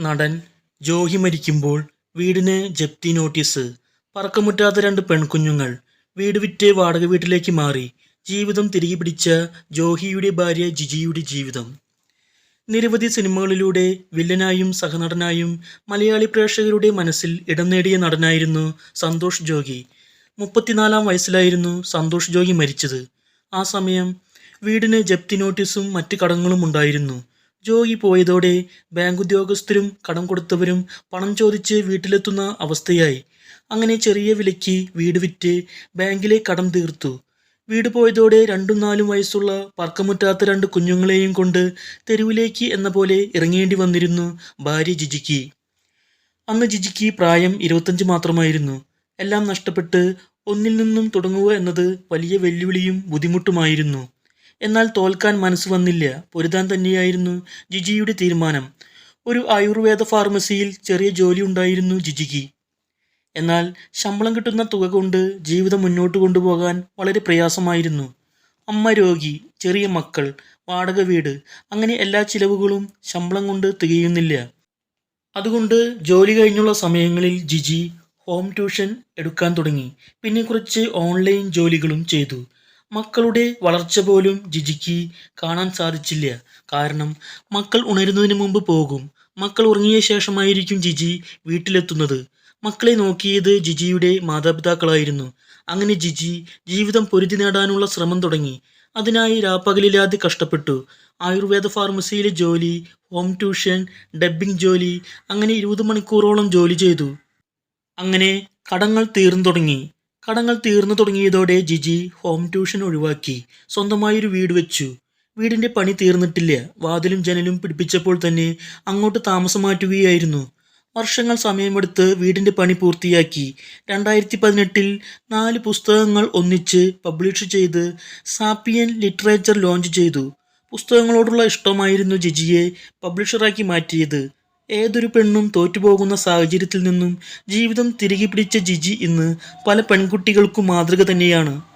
നടൻ ജോഹി മരിക്കുമ്പോൾ വീടിന് ജപ്തി നോട്ടീസ്. പറക്കമുറ്റാത്ത രണ്ട് പെൺകുഞ്ഞുങ്ങൾ വീട് വിറ്റ് വാടക വീട്ടിലേക്ക് മാറി ജീവിതം തിരികെ പിടിച്ച ജോഹിയുടെ ഭാര്യ ജിജിയുടെ ജീവിതം. നിരവധി സിനിമകളിലൂടെ വില്ലനായും സഹനടനായും മലയാളി പ്രേക്ഷകരുടെ മനസ്സിൽ ഇടം നേടിയ നടനായിരുന്നു സന്തോഷ് ജോഗി മുപ്പത്തിനാലാം വയസ്സിലായിരുന്നു സന്തോഷ് ജോഗി മരിച്ചത്. ആ സമയം വീടിന് ജപ്തി നോട്ടീസും മറ്റ് കടങ്ങളും ഉണ്ടായിരുന്നു. ജോഗി പോയതോടെ ബാങ്ക് ഉദ്യോഗസ്ഥരും കടം കൊടുത്തവരും പണം ചോദിച്ച് വീട്ടിലെത്തുന്ന അവസ്ഥയായി. അങ്ങനെ ചെറിയ വിലയ്ക്ക് വീട് വിറ്റ് ബാങ്കിലെ കടം തീർത്തു. വീട് പോയതോടെ രണ്ടും നാലും വയസ്സുള്ള പറക്കമുറ്റാത്ത രണ്ട് കുഞ്ഞുങ്ങളെയും കൊണ്ട് തെരുവിലേക്ക് എന്ന പോലെ ഇറങ്ങേണ്ടി വന്നിരുന്നു ഭാര്യ ജിജിക്ക്. അന്ന് ജിജിക്ക് പ്രായം ഇരുപത്തഞ്ച് മാത്രമായിരുന്നു. എല്ലാം നഷ്ടപ്പെട്ട് ഒന്നിൽ നിന്നും തുടങ്ങുക എന്നത് വലിയ വെല്ലുവിളിയും ബുദ്ധിമുട്ടുമായിരുന്നു. എന്നാൽ തോൽക്കാൻ മനസ്സ് വന്നില്ല. പൊരുതാൻ തന്നെയായിരുന്നു ജിജിയുടെ തീരുമാനം. ഒരു ആയുർവേദ ഫാർമസിയിൽ ചെറിയ ജോലി ഉണ്ടായിരുന്നു ജിജിക്ക്. എന്നാൽ ശമ്പളം കിട്ടുന്ന തുക കൊണ്ട് ജീവിതം മുന്നോട്ട് കൊണ്ടുപോകാൻ വളരെ പ്രയാസമായിരുന്നു. അമ്മ രോഗി ചെറിയ മക്കൾ വാടക വീട് അങ്ങനെ എല്ലാ ചിലവുകളും ശമ്പളം കൊണ്ട് തികയുന്നില്ല. അതുകൊണ്ട് ജോലി കഴിഞ്ഞുള്ള സമയങ്ങളിൽ ജിജി ഹോം ട്യൂഷൻ എടുക്കാൻ തുടങ്ങി. പിന്നെ കുറച്ച് ഓൺലൈൻ ജോലികളും ചെയ്തു. മക്കളുടെ വളർച്ച പോലും ജിജിക്ക് കാണാൻ സാധിച്ചില്ല. കാരണം മക്കൾ ഉണരുന്നതിന് മുമ്പ് പോകും. മക്കൾ ഉറങ്ങിയ ശേഷമായിരിക്കും ജിജി വീട്ടിലെത്തുന്നത്. മക്കളെ നോക്കിയത് ജിജിയുടെ മാതാപിതാക്കളായിരുന്നു. അങ്ങനെ ജിജി ജീവിതം പൊരുതി നേടാനുള്ള ശ്രമം തുടങ്ങി. അതിനായി രാപ്പകലില്ലാതെ കഷ്ടപ്പെട്ടു. ആയുർവേദ ഫാർമസിയിലെ ജോലി ഹോം ട്യൂഷൻ ഡബ്ബിംഗ് ജോലി അങ്ങനെ ഇരുപത് മണിക്കൂറോളം ജോലി ചെയ്തു. അങ്ങനെ കടങ്ങൾ തീർന്നു തുടങ്ങി. കടങ്ങൾ തീർന്നു തുടങ്ങിയതോടെ ജിജി ഹോം ട്യൂഷൻ ഒഴിവാക്കി. സ്വന്തമായൊരു വീട് വെച്ചു. വീടിന്റെ പണി തീർന്നിട്ടില്ല. വാതിലും ജനലും പിടിപ്പിച്ചപ്പോൾ തന്നെ അങ്ങോട്ട് താമസം മാറ്റുകയായിരുന്നു. വർഷങ്ങൾ സമയമെടുത്ത് വീടിന്റെ പണി പൂർത്തിയാക്കി. രണ്ടായിരത്തി പതിനെട്ടിൽ നാല് പുസ്തകങ്ങൾ ഒന്നിച്ച് പബ്ലിഷ് ചെയ്ത് സാപ്പിയൻ ലിറ്ററേച്ചർ ലോഞ്ച് ചെയ്തു. പുസ്തകങ്ങളോടുള്ള ഇഷ്ടമായിരുന്നു ജിജിയെ പബ്ലിഷറാക്കി മാറ്റിയത്. ഏതൊരു പെണ്ണും തോറ്റുപോകുന്ന സാഹചര്യത്തിൽ നിന്നും ജീവിതം തിരികെ പിടിച്ച ജിജി ഇന്ന് പല പെൺകുട്ടികൾക്കും മാതൃക തന്നെയാണ്.